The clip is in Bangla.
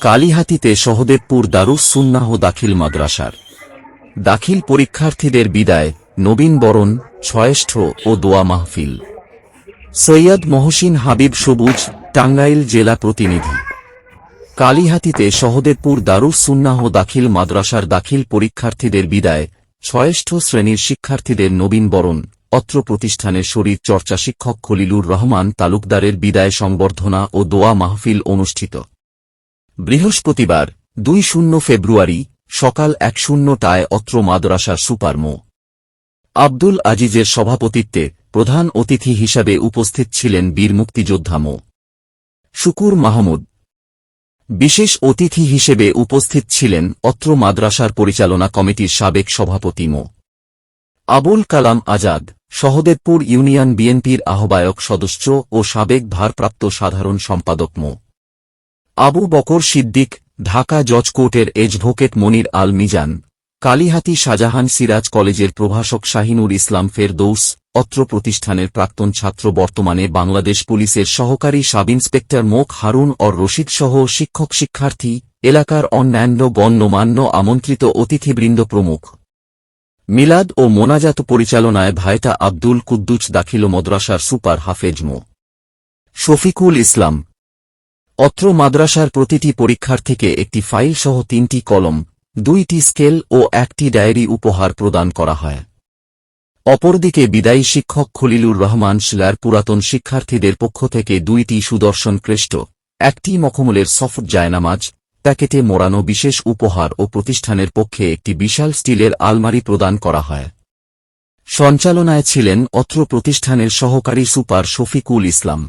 কালিহাতিতে সহদেবপুর দারুস সুন্নাহ দাখিল মাদ্রাসার। দাখিল পরীক্ষার্থীদের বিদায়, নবীন বরণ ছয়েষ্ঠ ও দোয়া মাহফিল। সৈয়দ মহসিন হাবিব সবুজ, টাঙ্গাইল জেলা প্রতিনিধি। কালিহাতিতে সহদেবপুর দারুস সুন্নাহ দাখিল মাদ্রাসার দাখিল পরীক্ষার্থীদের বিদায় ছয়েষ্ঠ শ্রেণির শিক্ষার্থীদের নবীন বরণ, অত্র প্রতিষ্ঠানের শরীর চর্চা শিক্ষক খলিলুর রহমান তালুকদারের বিদায় সংবর্ধনা ও দোয়া মাহফিল অনুষ্ঠিত। বৃহস্পতিবার, দুই শূন্য ফেব্রুয়ারি, সকাল এক শূন্যটায় অত্র মাদ্রাসার সুপার মো আব্দুল আজিজের সভাপতিত্বে প্রধান অতিথি হিসাবে উপস্থিত ছিলেন বীর মুক্তিযোদ্ধা মো. শুকুর মাহমুদ। বিশেষ অতিথি হিসেবে উপস্থিত ছিলেন অত্র মাদ্রাসার পরিচালনা কমিটির সাবেক সভাপতি মো. আবুল কালাম আজাদ, সহদেবপুর ইউনিয়ন বিএনপির আহ্বায়ক সদস্য ও সাবেক ভারপ্রাপ্ত সাধারণ সম্পাদক মো। আবু বকর সিদ্দিক, ঢাকা জজ কোর্টের এজভোকেট মনির আল মিজান, কালিহাতি শাহজাহান সিরাজ কলেজের প্রভাষক শাহিনুর ইসলাম ফেরদৌস, অত্র প্রতিষ্ঠানের প্রাক্তন ছাত্র বর্তমানে বাংলাদেশ পুলিশের সহকারী সাব ইন্সপেক্টর মোক হারুন অর রশিদ সহ শিক্ষক শিক্ষার্থী, এলাকার অন্যান্য গণ্যমান্য আমন্ত্রিত অতিথিবৃন্দ প্রমুখ। মিলাদ ও মোনাজাত পরিচালনায় ভাইতা আব্দুল কুদ্দুচ দাখিল মদ্রাসার সুপার হাফেজ মো। শফিকুল ইসলাম অত্র মাদ্রাসার প্রতিটি পরীক্ষার্থীকে একটি ফাইল সহ তিনটি কলম, দুইটি স্কেল ও একটি ডায়েরি উপহার প্রদান করা হয়। অপরদিকে বিদায়ী শিক্ষক খলিলুর রহমান শিলার পুরাতন শিক্ষার্থীদের পক্ষ থেকে দুইটি সুদর্শন ক্রেষ্ট, একটি মখমলের সফট জায়নামাজ, প্যাকেটে মোড়ানো বিশেষ উপহার ও প্রতিষ্ঠানের পক্ষে একটি বিশাল স্টিলের আলমারি প্রদান করা হয়। সঞ্চালনায় ছিলেন অত্র প্রতিষ্ঠানের সহকারী সুপার শফিকুল ইসলাম।